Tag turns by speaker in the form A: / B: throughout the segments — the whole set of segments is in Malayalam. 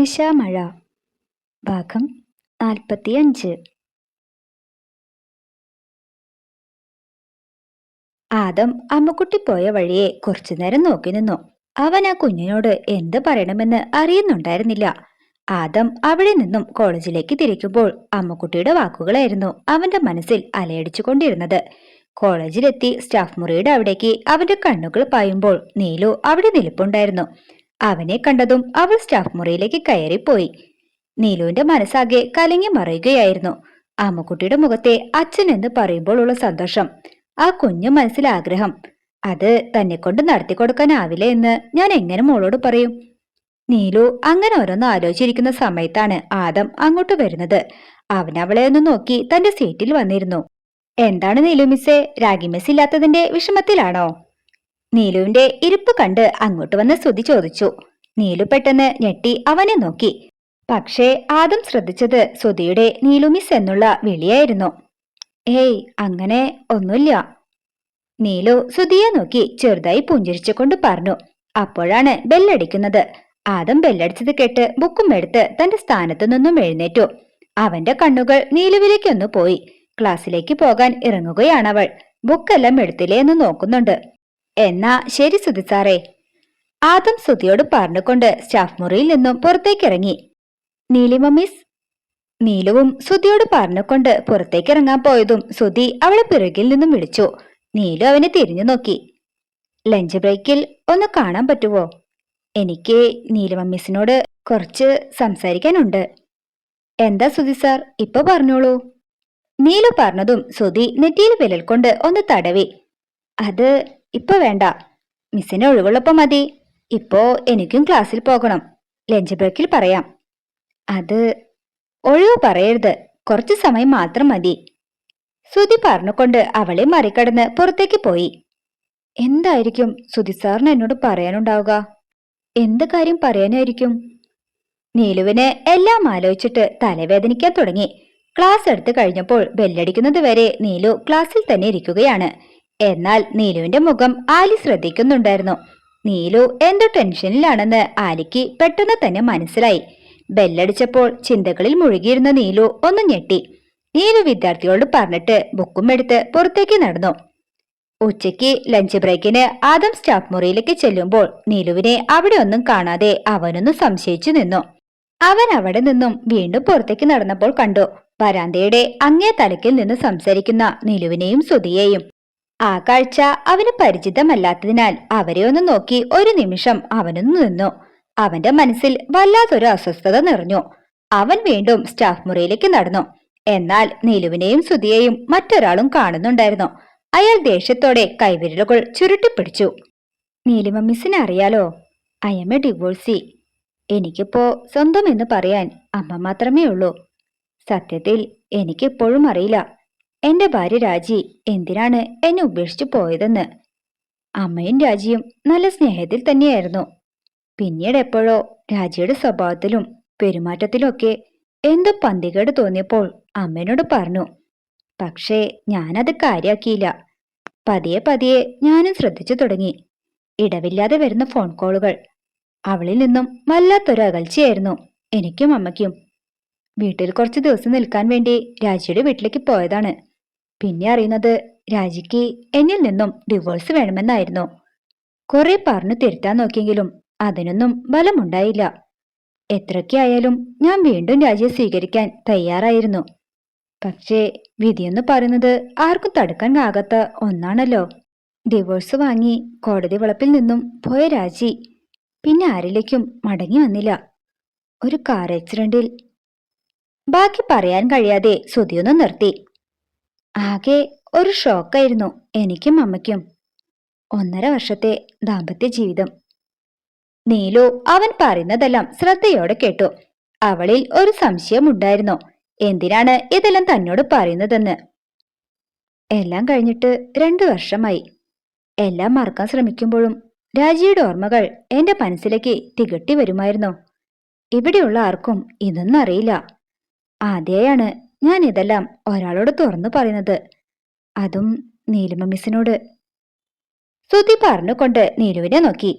A: നിശാമഴ. ഭാഗം നാൽപ്പത്തിയഞ്ച് ആദം അമ്മക്കുട്ടി പോയ വഴിയെ കുറച്ചു നേരം നോക്കി നിന്നു. അവൻ ആ കുഞ്ഞിനോട് എന്ത് പറയണമെന്ന് അറിയുന്നുണ്ടായിരുന്നില്ല. ആദം അവിടെ നിന്നും കോളേജിലേക്ക് തിരിക്കുമ്പോൾ അമ്മക്കുട്ടിയുടെ വാക്കുകളായിരുന്നു അവന്റെ മനസ്സിൽ അലയടിച്ചുകൊണ്ടിരുന്നത്. കോളേജിലെത്തി സ്റ്റാഫ് മുറിയുടെ അവിടേക്ക് അവന്റെ കണ്ണുകൾ പായുമ്പോൾ നീലു അവിടെ നിൽപ്പുണ്ടായിരുന്നു. അവനെ കണ്ടതും അവൾ സ്റ്റാഫ് മുറിയിലേക്ക് കയറിപ്പോയി. നീലുവിന്റെ മനസ്സാകെ കലങ്ങി മറയുകയായിരുന്നു. അമ്മക്കുട്ടിയുടെ മുഖത്തെ അച്ഛൻ എന്ന് പറയുമ്പോൾ ഉള്ള സന്തോഷം ആ കുഞ്ഞു മനസ്സിൽ ആഗ്രഹം അത് തന്നെ കൊണ്ട് നടത്തി കൊടുക്കാനാവില്ല എന്ന് ഞാൻ എങ്ങനെ മോളോട് പറയും? നീലു അങ്ങനെ ഓരോന്ന് ആലോചിച്ചിരിക്കുന്ന സമയത്താണ് ആദം അങ്ങോട്ട് വരുന്നത്. അവൻ അവളെ ഒന്ന് നോക്കി തന്റെ സീറ്റിൽ വന്നിരുന്നു. എന്താണ് നീലു മിസ്സേ രാഗി മിസ് ഇല്ലാത്തതിന്റെ വിഷമത്തിലാണോ? നീലുവിന്റെ ഇരിപ്പ് കണ്ട് അങ്ങോട്ട് വന്ന് സ്തുതി ചോദിച്ചു. നീലു പെട്ടെന്ന് ഞെട്ടി അവനെ നോക്കി. പക്ഷേ ആദ്യം ശ്രദ്ധിച്ചത് നീലു മിസ് എന്നുള്ള വിളിയായിരുന്നു. ഏയ് അങ്ങനെ ഒന്നുമില്ല. നീലു സുധിയെ നോക്കി ചെറുതായി പുഞ്ചിരിച്ചുകൊണ്ട് പറഞ്ഞു. അപ്പോഴാണ് ബെല്ലടിക്കുന്നത് ആദം ബെല്ലടിച്ചത് കേട്ട് ബുക്കും എടുത്ത് തന്റെ സ്ഥാനത്തു നിന്നും എഴുന്നേറ്റു. അവന്റെ കണ്ണുകൾ നീലുവിലേക്കൊന്നു പോയി. ക്ലാസ്സിലേക്ക് പോകാൻ ഇറങ്ങുകയാണവൾ ബുക്കെല്ലാം എടുത്തില്ലേ എന്ന് നോക്കുന്നുണ്ട്. എന്നാ ശരി സുധി സാറേ. ആദം സുധിയോട് പറഞ്ഞുകൊണ്ട് സ്റ്റാഫ് മുറിയിൽ നിന്നും പുറത്തേക്കിറങ്ങി. നീലിമ മിസ് നീലുവും സുധിയോട് പറഞ്ഞുകൊണ്ട് പുറത്തേക്കിറങ്ങാൻ പോയതും സുധി അവളെ പിറകിൽ നിന്നും വിളിച്ചു. നീലു അവനെ തിരിഞ്ഞു നോക്കി. ലഞ്ച് ബ്രേക്കിൽ ഒന്ന് കാണാൻ പറ്റുമോ എനിക്ക് നീലിമ മിസ്സിനോട് കുറച്ച് സംസാരിക്കാനുണ്ട്. എന്താ സുധി സാർ ഇപ്പൊ പറഞ്ഞോളൂ. നീലു പറഞ്ഞതും സുധി നെറ്റിയിൽ വിരൽ കൊണ്ട് ഒന്ന് തടവി. അത് ഇപ്പൊ വേണ്ട. മിസ്സിന് ഒഴിവുള്ളപ്പോ മതി. ഇപ്പോ എനിക്കും ക്ലാസ്സിൽ പോകണം. ലഞ്ച് ബ്രേക്കിൽ പറയാം. അത് ഒഴിവ് പറയരുത്. കുറച്ചു സമയം മാത്രം മതി. സുതി പറഞ്ഞുകൊണ്ട് അവളെ മറികടന്ന് പുറത്തേക്ക് പോയി. എന്തായിരിക്കും സുതി സാറിന് എന്നോട് പറയാനുണ്ടാവുക? എന്ത് കാര്യം പറയാനായിരിക്കും? നീലുവിന് എല്ലാം ആലോചിച്ചിട്ട് തലവേദനിക്കാൻ തുടങ്ങി. ക്ലാസ് എടുത്തു കഴിഞ്ഞപ്പോൾ ബെല്ലടിക്കുന്നത് വരെ നീലു ക്ലാസ്സിൽ തന്നെ ഇരിക്കുകയാണ്. എന്നാൽ നീലുവിന്റെ മുഖം ആലി ശ്രദ്ധിക്കുന്നുണ്ടായിരുന്നു. നീലു എന്തോ ടെൻഷനിലാണെന്ന് ആലിക്ക് പെട്ടെന്ന് തന്നെ മനസ്സിലായി. ബെല്ലടിച്ചപ്പോൾ ചിന്തകളിൽ മുഴുകിയിരുന്ന നീലു ഒന്ന് ഞെട്ടി. നീലു വിദ്യാർത്ഥിയോട് പറഞ്ഞിട്ട് ബുക്കും എടുത്ത് പുറത്തേക്ക് നടന്നു. ഉച്ചയ്ക്ക് ലഞ്ച് ബ്രേക്കിന് ആദം സ്റ്റാഫ് മുറിയിലേക്ക് ചെല്ലുമ്പോൾ നീലുവിനെ അവിടെ ഒന്നും കാണാതെ അവനൊന്ന് സംശയിച്ചു നിന്നു. അവൻ അവിടെ നിന്നും വീണ്ടും പുറത്തേക്ക് നടന്നപ്പോൾ കണ്ടു. വരാന്തയുടെ അങ്ങേ തലക്കിൽ നിന്ന് സംസാരിക്കുന്ന നീലുവിനെയും സുധിയെയും. ആ കാഴ്ച അവന് പരിചിതമല്ലാത്തതിനാൽ അവരെ ഒന്ന് നോക്കി ഒരു നിമിഷം അവനൊന്ന് നിന്നു. അവന്റെ മനസ്സിൽ വല്ലാത്തൊരു അസ്വസ്ഥത നിറഞ്ഞു. അവൻ വീണ്ടും സ്റ്റാഫ് മുറിയിലേക്ക് നടന്നു. എന്നാൽ നീലുവിനെയും സുധിയെയും മറ്റൊരാളും കാണുന്നുണ്ടായിരുന്നു. അയാൾ ദേഷ്യത്തോടെ കൈവിരലുകൾ ചുരുട്ടിപ്പിടിച്ചു. നീലിമ മിസ്സിനെ അറിയാലോ? A divorcee. എനിക്കിപ്പോ സ്വന്തം എന്ന് പറയാൻ അമ്മ മാത്രമേ ഉള്ളൂ. സത്യത്തിൽ എനിക്കിപ്പോഴും അറിയില്ല. എന്റെ ഭാര്യ രാജി എന്തിനാണ് എന്നെ ഉപേക്ഷിച്ചു പോയതെന്ന്? അമ്മയും രാജിയും നല്ല സ്നേഹത്തിൽ തന്നെയായിരുന്നു. പിന്നീട് എപ്പോഴോ രാജിയുടെ സ്വഭാവത്തിലും പെരുമാറ്റത്തിലുമൊക്കെ എന്തോ പന്തികേട് തോന്നിയപ്പോൾ അമ്മേനോട് പറഞ്ഞു പക്ഷേ ഞാനത് കാര്യാക്കിയില്ല. പതിയെ പതിയെ ഞാനും ശ്രദ്ധിച്ചു തുടങ്ങി. ഇടവില്ലാതെ വരുന്ന ഫോൺ കോളുകൾ അവളിൽ നിന്നും വല്ലാത്തൊരു അകൽച്ചയായിരുന്നു എനിക്കും അമ്മയ്ക്കും. വീട്ടിൽ കുറച്ച് ദിവസം നിൽക്കാൻ വേണ്ടി രാജിയുടെ വീട്ടിലേക്ക് പോയതാണ്. പിന്നെ അറിയുന്നത് രാജിക്ക് എന്നിൽ നിന്നും ഡിവോഴ്സ് വേണമെന്നായിരുന്നു. കുറെ പറഞ്ഞു തിരുത്താൻ നോക്കിയെങ്കിലും അതിനൊന്നും ബലമുണ്ടായില്ല എത്രയ്ക്കായാലും ഞാൻ വീണ്ടും രാജിയെ സ്വീകരിക്കാൻ തയ്യാറായിരുന്നു. പക്ഷേ വിധിയെന്ന് പറയുന്നത് ആർക്കും തടുക്കാൻ ആകാത്ത ഒന്നാണല്ലോ. ഡിവോഴ്സ് വാങ്ങി കോടതി വളപ്പിൽ നിന്നും പോയ രാജി പിന്നെ ആരിലേക്കും മടങ്ങി വന്നില്ല. ഒരു കാർ ആക്സിഡന്റിൽ ബാക്കി പറയാൻ കഴിയാതെ സുതിയൊന്ന് നിർത്തി. ആകെ ഒരു ഷോക്കായിരുന്നു എനിക്കും അമ്മയ്ക്കും. ഒന്നര വർഷത്തെ ദാമ്പത്യ ജീവിതം. നീലു അവൻ പറയുന്നതെല്ലാം ശ്രദ്ധയോടെ കേട്ടു. അവളിൽ ഒരു സംശയമുണ്ടായിരുന്നു എന്തിനാണ് ഇതെല്ലാം തന്നോട് പറയുന്നതെന്ന്? എല്ലാം കഴിഞ്ഞിട്ട് രണ്ടു വർഷമായി. എല്ലാം മറക്കാൻ ശ്രമിക്കുമ്പോഴും രാജിയുടെ ഓർമ്മകൾ എന്റെ മനസ്സിലേക്ക് തികട്ടി വരുമായിരുന്നു. ഇവിടെയുള്ള ആർക്കും ഇതൊന്നും അറിയില്ല. ആദ്യമാണ് ഞാൻ ഇതെല്ലാം ഒരാളോട് തുറന്നു പറയുന്നത്. അതും നീലിമ മിസ്സിനോട്. ശ്രുതി പറഞ്ഞുകൊണ്ട് നീലുവിനെ നോക്കി.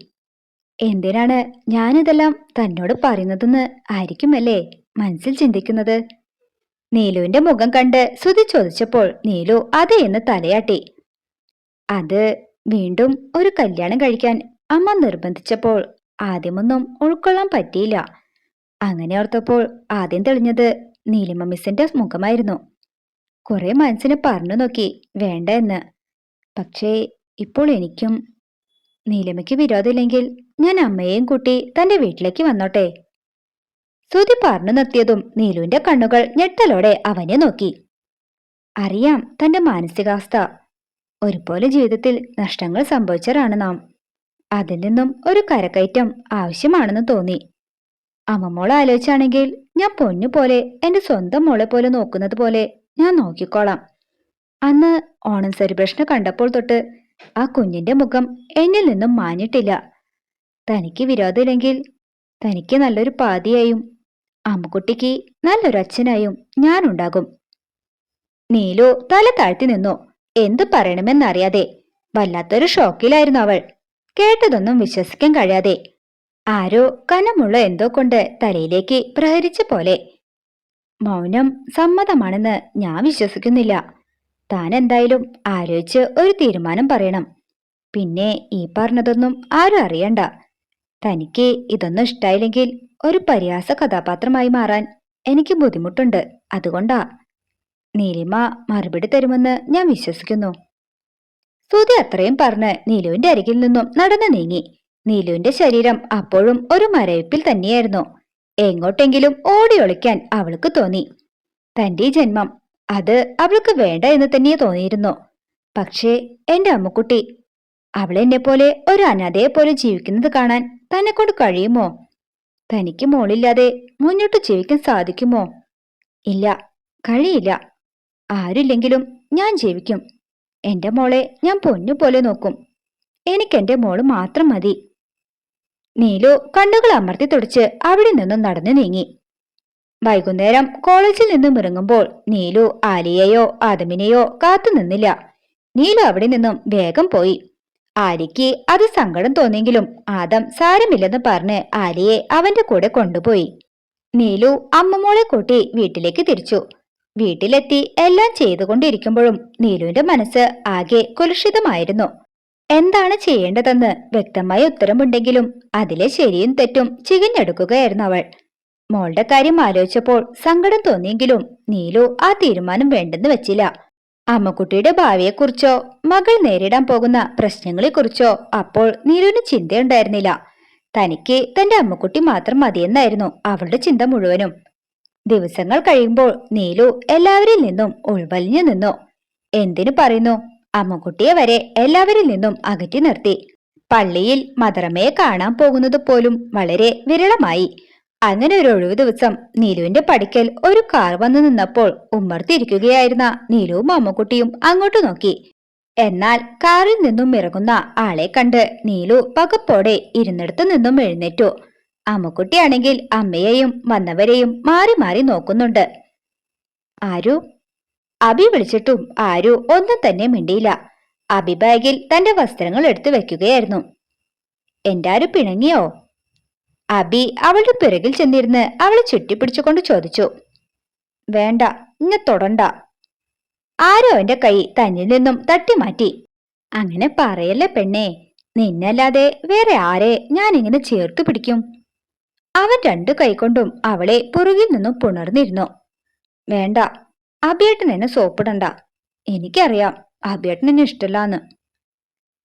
A: എന്തിനാണ് ഞാനിതെല്ലാം തന്നോട് പറയുന്നതെന്ന് ആയിരിക്കുമല്ലേ മനസ്സിൽ ചിന്തിക്കുന്നത്? നീലുവിന്റെ മുഖം കണ്ട് ശ്രുതി ചോദിച്ചപ്പോൾ നീലു അതെ എന്ന് തലയാട്ടി. അത് വീണ്ടും ഒരു കല്യാണം കഴിക്കാൻ അമ്മ നിർബന്ധിച്ചപ്പോൾ ആദ്യമൊന്നും ഉൾക്കൊള്ളാൻ പറ്റിയില്ല. അങ്ങനെ ഓർത്തപ്പോൾ ആദ്യം തെളിഞ്ഞത് നീലിമ മിസ്സിന്റെ മുഖമായിരുന്നു. കുറെ മനസ്സിനെ പറഞ്ഞു നോക്കി വേണ്ട എന്ന്. പക്ഷേ ഇപ്പോൾ എനിക്കും നീലിമയ്ക്ക് വിരോധമില്ലെങ്കിൽ ഞാൻ അമ്മയെയും കൂട്ടി തന്റെ വീട്ടിലേക്ക് വന്നോട്ടെ. ശ്രുതി പറഞ്ഞു നിർത്തിയതും നീലുവിന്റെ കണ്ണുകൾ ഞെട്ടലോടെ അവനെ നോക്കി. അറിയാം തന്റെ മാനസികാവസ്ഥ. ഒരുപോലെ ജീവിതത്തിൽ നഷ്ടങ്ങൾ സംഭവിച്ചവരാണ് നാം. അതിൽ നിന്നും ഒരു കരക്കയറ്റം ആവശ്യമാണെന്ന് തോന്നി. അമ്മമോൾ ആലോചിച്ചാണെങ്കിൽ ഞാൻ പൊന്നു പോലെ എന്റെ സ്വന്തം മോളെ പോലെ നോക്കുന്നത് പോലെ ഞാൻ നോക്കിക്കോളാം. അന്ന് ഓണം സെലിബ്രേഷനെ കണ്ടപ്പോൾ തൊട്ട് ആ കുഞ്ഞിന്റെ മുഖം എന്നിൽ നിന്നും മാഞ്ഞിട്ടില്ല. തനിക്ക് വിരോധമില്ലെങ്കിൽ തനിക്ക് നല്ലൊരു പാതിയായും അമ്മുക്കുട്ടിക്ക് നല്ലൊരു അച്ഛനായും ഞാനുണ്ടാകും നീലു തല താഴ്ത്തി നിന്നു. എന്തു പറയണമെന്നറിയാതെ വല്ലാത്തൊരു ഷോക്കിലായിരുന്നു അവൾ. കേട്ടതൊന്നും വിശ്വസിക്കാൻ കഴിയാതെ ആരോ കനമുള്ള എന്തോ കൊണ്ട് തലയിലേക്ക് പ്രഹരിച്ച പോലെ. മൗനം സമ്മതമാണെന്ന് ഞാൻ വിശ്വസിക്കുന്നില്ല. താൻ എന്തായാലും ആലോചിച്ച് ഒരു തീരുമാനം പറയണം. പിന്നെ ഈ പറഞ്ഞതൊന്നും ആരും അറിയണ്ട. തനിക്ക് ഇതൊന്നും ഇഷ്ടായില്ലെങ്കിൽ ഒരു പരിഹാസ കഥാപാത്രമായി മാറാൻ എനിക്ക് ബുദ്ധിമുട്ടുണ്ട്. അതുകൊണ്ടാ. നീലിമ മറുപടി തരുമെന്ന് ഞാൻ വിശ്വസിക്കുന്നു. സുതി അത്രയും പറഞ്ഞ് നീലുവിന്റെ അരികിൽ നിന്നും നടന്നു നീങ്ങി. നീലുവിന്റെ ശരീരം അപ്പോഴും ഒരു മരവിപ്പിൽ തന്നെയായിരുന്നു. എങ്ങോട്ടെങ്കിലും ഓടി ഒളിക്കാൻ അവൾക്ക് തോന്നി. തന്റെ ജന്മം അത് അവൾക്ക് വേണ്ട എന്ന് തന്നെ തോന്നിയിരുന്നു. പക്ഷേ എന്റെ അമ്മുക്കുട്ടി അവളെന്നെ പോലെ ഒരു അനാഥയെ പോലെ ജീവിക്കുന്നത് കാണാൻ തന്നെ കൊണ്ട് കഴിയുമോ? തനിക്ക് മോളില്ലാതെ മുന്നോട്ട് ജീവിക്കാൻ സാധിക്കുമോ? ഇല്ല കഴിയില്ല. ആരില്ലെങ്കിലും ഞാൻ ജീവിക്കും. എന്റെ മോളെ ഞാൻ പൊന്നു പോലെ നോക്കും. എനിക്ക് എന്റെ മോൾ മാത്രം മതി. നീലു കണ്ണുകൾ അമർത്തി തുടച്ച് അവിടെ നിന്നും നടന്നു നീങ്ങി. വൈകുന്നേരം കോളേജിൽ നിന്നും ഇറങ്ങുമ്പോൾ നീലു ആലിയയോ ആദമിനെയോ കാത്തു നിന്നില്ല. നീലു അവിടെ നിന്നും വേഗം പോയി. ആലിക്ക് അത് സങ്കടം തോന്നിയെങ്കിലും ആദം സാരമില്ലെന്ന് പറഞ്ഞ് ആലിയെ അവന്റെ കൂടെ കൊണ്ടുപോയി. നീലു അമ്മമോളെ കൂട്ടി വീട്ടിലേക്ക് തിരിച്ചു. വീട്ടിലെത്തി എല്ലാം ചെയ്തുകൊണ്ടിരിക്കുമ്പോഴും നീലുവിന്റെ മനസ്സ് ആകെ കുലുഷിതമായിരുന്നു എന്താണ് ചെയ്യേണ്ടതെന്ന് വ്യക്തമായ ഉത്തരമുണ്ടെങ്കിലും അതിലെ ശരിയും തെറ്റും ചികഞ്ഞെടുക്കുകയായിരുന്നു അവൾ. മോളുടെ കാര്യം ആലോചിച്ചപ്പോൾ സങ്കടം തോന്നിയെങ്കിലും നീലു ആ തീരുമാനം വേണ്ടെന്ന് വെച്ചില്ല. അമ്മക്കുട്ടിയുടെ ഭാവിയെക്കുറിച്ചോ മകൾ നേരിടാൻ പോകുന്ന പ്രശ്നങ്ങളെക്കുറിച്ചോ അപ്പോൾ നീലുവിന് ചിന്തയുണ്ടായിരുന്നില്ല. തനിക്ക് തന്റെ അമ്മക്കുട്ടി മാത്രം മതിയെന്നായിരുന്നു അവളുടെ ചിന്ത മുഴുവനും. ദിവസങ്ങൾ കഴിയുമ്പോൾ നീലു എല്ലാവരിൽ നിന്നും ഉൾവലിഞ്ഞു നിന്നു. എന്തിനു പറയുന്നു? അമ്മക്കുട്ടിയെ വരെ എല്ലാവരിൽ നിന്നും അകറ്റി നിർത്തി. പള്ളിയിൽ മദറമ്മയെ കാണാൻ പോകുന്നത് പോലും വളരെ വിരളമായി. അങ്ങനെ ഒരു ഒഴിവു ദിവസം നീലുവിന്റെ പടിക്കൽ ഒരു കാർ വന്നു നിന്നപ്പോൾ ഉമ്മർത്തിരിക്കുകയായിരുന്ന നീലുവും അമ്മക്കുട്ടിയും അങ്ങോട്ട് നോക്കി. എന്നാൽ കാറിൽ നിന്നും ഇറങ്ങുന്ന ആളെ കണ്ട് നീലു പകപ്പോടെ ഇരുന്നിടത്തു നിന്നും എഴുന്നേറ്റു. അമ്മുക്കുട്ടിയാണെങ്കിൽ അമ്മയെയും വന്നവരെയും മാറി മാറി നോക്കുന്നുണ്ട്. ആരു? അബി വിളിച്ചിട്ടും ആരു ഒന്നും തന്നെ മിണ്ടിയില്ല. അബി ബാഗിൽ തന്റെ വസ്ത്രങ്ങൾ എടുത്തു വെക്കുകയായിരുന്നു. എന്റെ പിണങ്ങിയോ? അബി അവളുടെ പിറകിൽ ചെന്നിരുന്ന് അവളെ ചുറ്റിപ്പിടിച്ചുകൊണ്ട് ചോദിച്ചു. വേണ്ട ഇങ്ങ തൊടണ്ട. ആരോ അവന്റെ കൈ തന്നിൽ നിന്നും തട്ടി മാറ്റി അങ്ങനെ പറയല്ലേ പെണ്ണേ നിന്നല്ലാതെ വേറെ ആരെ ഞാൻ ഇങ്ങനെ ചേർത്ത് പിടിക്കും? അവൻ രണ്ടു കൈകൊണ്ടും അവളെ പുറകിൽ നിന്നും പുണർന്നിരുന്നു. വേണ്ട അബിയേട്ടൻ എന്നെ സോപ്പിടണ്ട. എനിക്കറിയാം അഭിയേട്ടൻ എന്നെ ഇഷ്ടല്ലാന്ന്.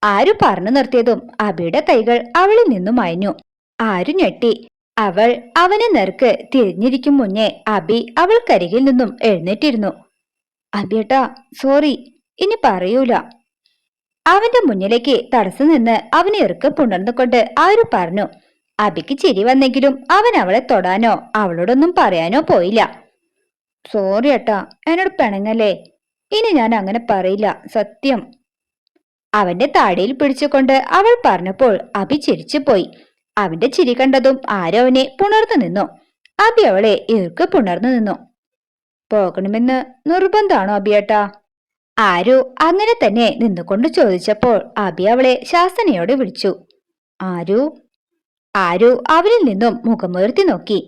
A: ആരു പറഞ്ഞു നിർത്തിയതും അബിയുടെ കൈകൾ അവളിൽ നിന്നും അയഞ്ഞു. ആരു ഞെട്ടി. അവൾ അവനെ നേർക്ക് തിരിഞ്ഞിരിക്കും മുന്നേ അബി അവൾക്കരികിൽ നിന്നും എഴുന്നേറ്റിരുന്നു. അബിയേട്ടാ സോറി ഇനി പറയൂല. അവന്റെ മുന്നിലേക്ക് തടസ്സം നിന്ന് അവനെ ഇറുക്കെ പുണർന്നുകൊണ്ട് ആരു പറഞ്ഞു അബിക്ക് ചിരി വന്നെങ്കിലും അവൻ അവളെ തൊടാനോ അവളോടൊന്നും പറയാനോ പോയില്ല. സോറി ഏട്ടാ എന്നോട് പിണങ്ങല്ലേ? ഇനി ഞാൻ അങ്ങനെ പറയില്ല സത്യം. അവന്റെ താടിയിൽ പിടിച്ചുകൊണ്ട് അവൾ പറഞ്ഞപ്പോൾ അഭി ചിരിച്ചു പോയി. അവന്റെ ചിരി കണ്ടതും ആരോ അവനെ പുണർന്നു നിന്നു. അഭി അവളെ ഇറുക്കെ പുണർന്നു നിന്നു. പോകണമെന്ന് നിർബന്ധാണോ അബിയേട്ടാ ആരു അങ്ങനെ തന്നെ നിന്നുകൊണ്ട് ചോദിച്ചപ്പോൾ അബി അവളെ ശാസനയോട് വിളിച്ചു. ആരു? ആരു അവരിൽ നിന്നും മുഖമുയർത്തി നോക്കി.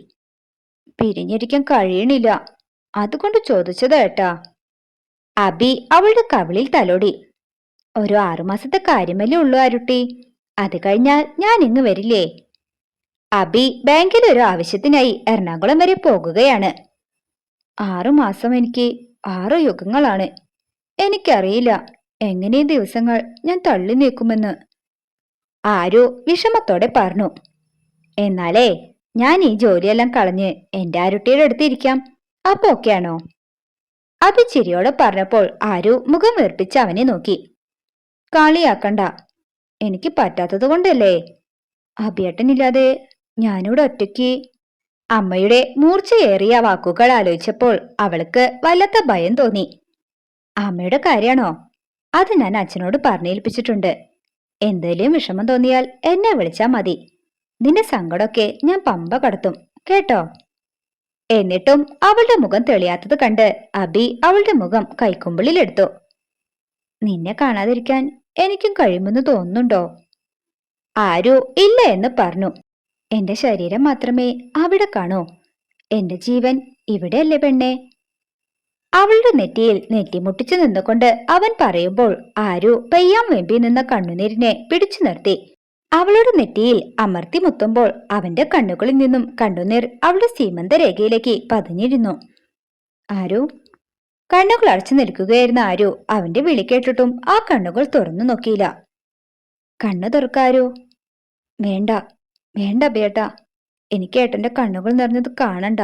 A: പിരിഞ്ഞിരിക്കാൻ കഴിയണില്ല. അതുകൊണ്ട് ചോദിച്ചത് ഏട്ടാ അബി അവളുടെ കവിളിൽ തലോടി. ഒരു ആറുമാസത്തെ കാര്യമല്ലേ ഉള്ളൂ ആരുട്ടി അത് കഴിഞ്ഞാൽ ഞാൻ ഇങ്ങ് വരില്ലേ? അബി ബാങ്കിൽ ഒരു ആവശ്യത്തിനായി എറണാകുളം വരെ പോകുകയാണ്. ആറുമാസം എനിക്ക് ആറ് യുഗങ്ങളാണ്. എനിക്കറിയില്ല എങ്ങനെ ദിവസങ്ങൾ ഞാൻ തള്ളി നീക്കുമെന്ന്. ആരോ വിഷമത്തോടെ പറഞ്ഞു. എന്നാലേ ഞാൻ ഈ ജോലിയെല്ലാം കളഞ്ഞ് എന്റെ ആരുട്ടിയുടെ അടുത്ത് ഇരിക്കാം. അപ്പൊ ഒക്കെയാണോ അത് ചിരിയോടെ പറഞ്ഞപ്പോൾ ആരു മുഖം വീർപ്പിച്ച് അവനെ നോക്കി. കളിയാക്കണ്ട എനിക്ക് പറ്റാത്തത് കൊണ്ടല്ലേ? അഭിയേട്ടനില്ലാതെ ഞാനിവിടെ ഒറ്റയ്ക്ക്. അമ്മയുടെ മൂർച്ചയേറിയ വാക്കുകൾ ആലോചിച്ചപ്പോൾ അവൾക്ക് വല്ലാത്ത ഭയം തോന്നി. അമ്മയുടെ കാര്യാണോ അത് ഞാൻ അച്ഛനോട് പറഞ്ഞേൽപ്പിച്ചിട്ടുണ്ട്. എന്തേലും വിഷമം തോന്നിയാൽ എന്നെ വിളിച്ചാൽ മതി. നിന്റെ സങ്കടമൊക്കെ ഞാൻ പമ്പ കടത്തും കേട്ടോ? എന്നിട്ടും അവളുടെ മുഖം തെളിയാത്തത് കണ്ട് അബി അവളുടെ മുഖം കൈക്കുമ്പിളിലെടുത്തു നിന്നെ കാണാതിരിക്കാൻ എനിക്കും കഴിയുമെന്ന് തോന്നുന്നുണ്ടോ? ആരോ ഇല്ല എന്ന് പറഞ്ഞു. എന്റെ ശരീരം മാത്രമേ അവിടെ കാണൂ. എന്റെ ജീവൻ ഇവിടെയല്ലേ പെണ്ണേ? അവളുടെ നെറ്റിയിൽ നെറ്റിമുട്ടിച്ചു നിന്നുകൊണ്ട് അവൻ പറയുമ്പോൾ ആരു പെയ്യാൻ വെമ്പി നിന്ന കണ്ണുനീരിനെ പിടിച്ചു നിർത്തി. അവളുടെ നെറ്റിയിൽ അമർത്തി മുത്തുമ്പോൾ അവന്റെ കണ്ണുകളിൽ നിന്നും കണ്ണുനീർ അവളുടെ സീമന്ത രേഖയിലേക്ക് പതിഞ്ഞിരുന്നു. ആരു? കണ്ണുകൾ അടച്ചു നിൽക്കുകയായിരുന്ന ആരു അവന്റെ വിളി കേട്ടിട്ടും ആ കണ്ണുകൾ തുറന്നു നോക്കിയില്ല. കണ്ണു തുറക്കാരോ? വേണ്ട വേണ്ട ബേട്ട. എനിക്ക് ഏട്ടന്റെ കണ്ണുകൾ നിറഞ്ഞത് കാണണ്ട.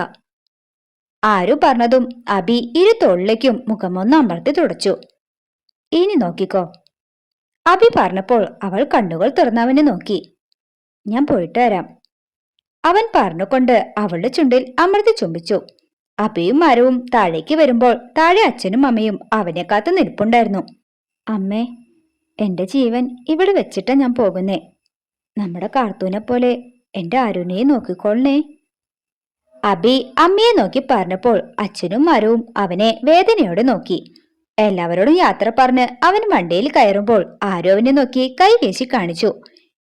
A: ആരു പറഞ്ഞതും അബി ഇരു തോളിലേക്കും മുഖമൊന്ന് അമർത്തി തുടച്ചു. ഇനി നോക്കിക്കോ. അബി പറഞ്ഞപ്പോൾ അവൾ കണ്ണുകൾ തുറന്നവനെ നോക്കി. ഞാൻ പോയിട്ട് വരാം. അവൻ പറഞ്ഞുകൊണ്ട് അവളുടെ ചുണ്ടിൽ അമൃതി ചുംബിച്ചു. അബിയും മരവും താഴേക്ക് വരുമ്പോൾ താഴെ അച്ഛനും അമ്മയും അവനെ കാത്ത് നിൽപ്പുണ്ടായിരുന്നു. അമ്മേ എന്റെ ജീവൻ ഇവിടെ വെച്ചിട്ടാ ഞാൻ പോകുന്നേ. നമ്മുടെ കാർത്തൂനെ പോലെ എന്റെ അരുണിയെ നോക്കിക്കൊള്ളണേ. അബി അമ്മയെ നോക്കി പറഞ്ഞപ്പോൾ അച്ഛനും മരവും അവനെ വേദനയോടെ നോക്കി. എല്ലാവരോടും യാത്ര പറഞ്ഞ് അവൻ വണ്ടിയിൽ കയറുമ്പോൾ ആരോവിനെ നോക്കി കൈ വീശി കാണിച്ചു.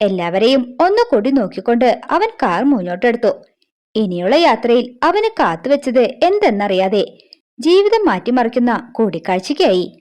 A: എല്ലാവരെയും ഒന്നുകൂടി നോക്കിക്കൊണ്ട് അവൻ കാർ മുന്നോട്ടെടുത്തു. ഇനിയുള്ള യാത്രയിൽ അവന് കാത്തുവെച്ചത് എന്തെന്നറിയാതെ ജീവിതം മാറ്റിമറിക്കുന്ന കൂടിക്കാഴ്ചയ്ക്കായി.